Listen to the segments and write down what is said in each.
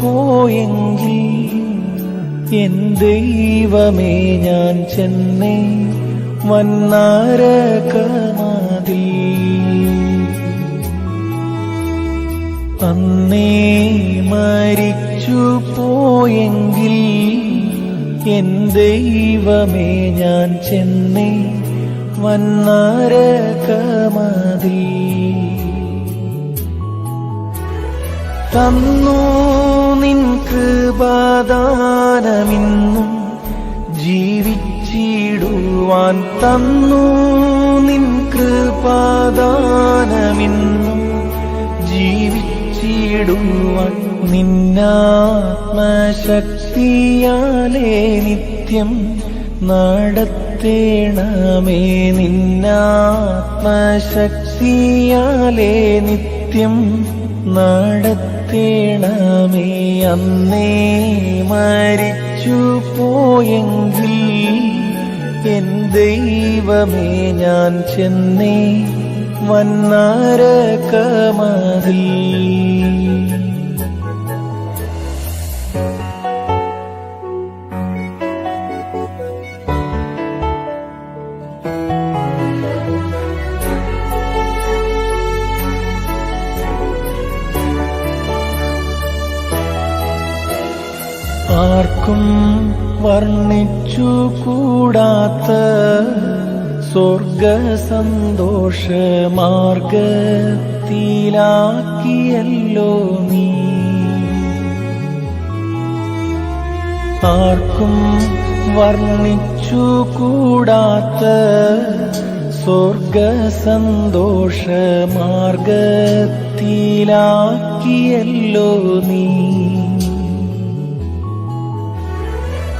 പോയെങ്കിൽ എൻ ദൈവമേ ഞാൻ ചെന്നൈ വന്നാരകമാതിൽ അന്നേ മരിച്ചു പോയെങ്കിൽ എൻ ദൈവമേ ഞാൻ ചെന്നൈ വന്നാരകമതി. തന്നു നിൻ കൃപാദാനമിന്നും ജീവിച്ചിടുവാൻ തന്നു നിൻ കൃപാദാനമിന്നും ജീവിച്ചിടുവാൻ നിന്നാത്മശക്തിയാലേ നിത്യം നടത്തേണമേ നിന്നാത്മശക്തിയാലേ നിത്യം നടത്തേണമേ. അന്നേ മരിച്ചു പോയെങ്കിൽ എൻ ദൈവമേ ഞാൻ ചെന്നേ വന്നാരകമതിൽ ആർക്കും വർണിച്ചു കൂടാത്ത സ്വർഗ സന്തോഷ മാർഗത്തിലാക്കിയല്ലോ നീ. ആർക്കും വർണിച്ചു കൂടാത്ത സ്വർഗ സന്തോഷ മാർഗത്തിലാക്കിയല്ലോ നീ.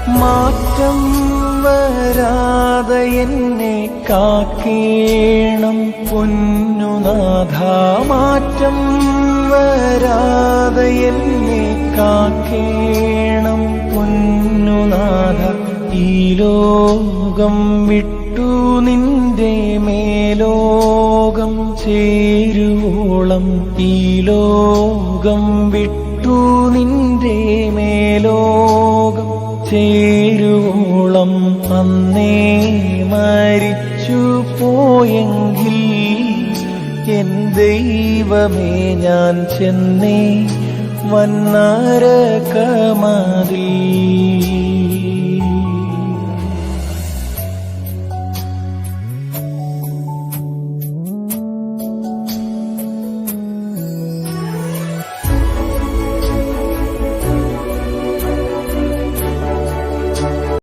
മാറ്റം വരാതെ എന്നെ കാക്കേണം പൊന്നുനാഥ മാറ്റം വരാതെ എന്നെ കാക്കേണം പൊന്നുനാഥ ഈ ലോകം വിട്ടു നിന്റെ മേലോകം ചേരുവോളം. ഈ ലോകം വിട്ടു നിന്റെ മേലോകം ചേരുവോളം അന്നേ മരിച്ചു പോയെങ്കിൽ എൻ ദൈവമേ ഞാൻ ചെന്നേ വന്നാരകമതിൽ